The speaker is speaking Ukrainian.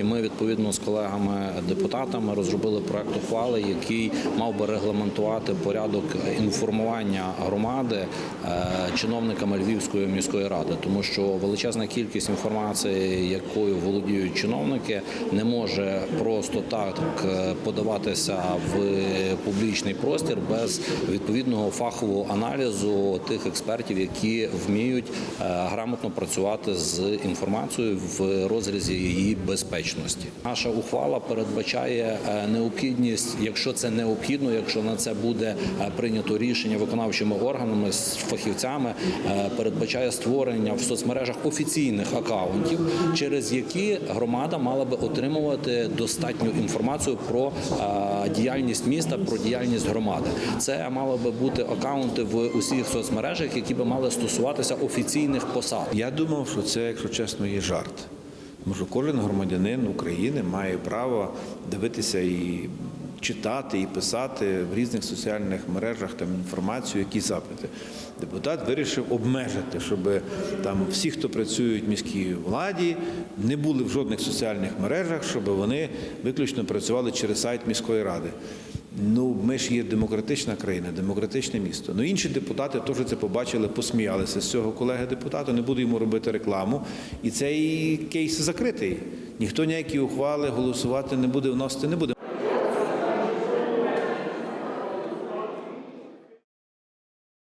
І ми відповідно з колегами депутатами розробили проект ухвали, який мав би регламентувати порядок інформування громади е, чиновниками Львівської міської ради, тому що величезна кількість інформації, якою володіють чиновники, не може просто так е, подаватися в публічний простір без відповідного фахового аналізу тих експертів, які вміють е, грамотно працювати з інформацією в розрізі її безпечності. Наша ухвала передбачає е, необхідність, якщо це необхідно, якщо на це буде е, прийнято рішення виконавчими органами з фахівцями, е, передбачає створення в соцмережах офіційних акаунтів, через які громада мала би отримувати достатню інформацію про діяльність міста, про діяльність громади. Це мали би бути акаунти в усіх соцмережах, які би мали стосуватися офіційних посад. Я думав, що це, якщо чесно, є жарт. Тому кожен громадянин України має право дивитися і читати, і писати в різних соціальних мережах там інформацію, які запити. Депутат вирішив обмежити, щоб там всі, хто працюють в міській владі, не були в жодних соціальних мережах, щоб вони виключно працювали через сайт міської ради. Ну, ми ж є демократична країна, демократичне місто. Ну інші депутати теж це побачили, посміялися з цього колеги депутата. Не буду йому робити рекламу. І цей кейс закритий. Ніхто ніякі ухвали голосувати не буде, вносити не буде.